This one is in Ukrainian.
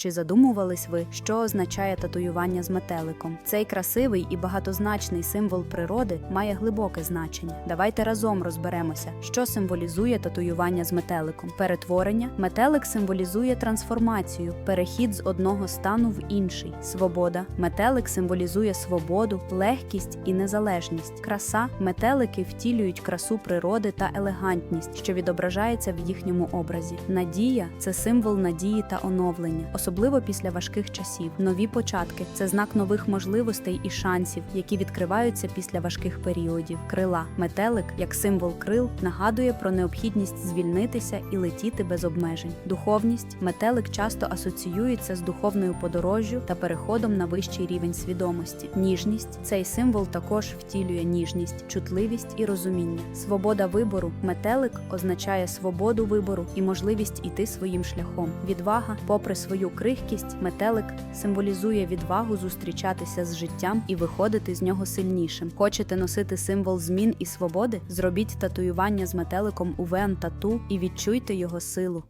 Чи задумувались ви, що означає татуювання з метеликом? Цей красивий і багатозначний символ природи має глибоке значення. Давайте разом розберемося, що символізує татуювання з метеликом. Перетворення метелик символізує трансформацію, перехід з одного стану в інший. Свобода метелик символізує свободу, легкість і незалежність. Краса метелики втілюють красу природи та елегантність, що відображається в їхньому образі. Надія це символ надії та оновлення, особливо після важких часів. Нові початки це знак нових можливостей і шансів, які відкриваються після важких періодів. Крила метелик, як символ крил, нагадує про необхідність звільнитися і летіти без обмежень. Духовність метелик часто асоціюється з духовною подорожжю та переходом на вищий рівень свідомості. Ніжність цей символ також втілює ніжність, чутливість і розуміння. Свобода вибору метелик означає свободу вибору і можливість іти своїм шляхом. Відвага, попри свою крихкість, метелик символізує відвагу зустрічатися з життям і виходити з нього сильнішим. Хочете носити символ змін і свободи? Зробіть татуювання з метеликом у вен тату і відчуйте його силу.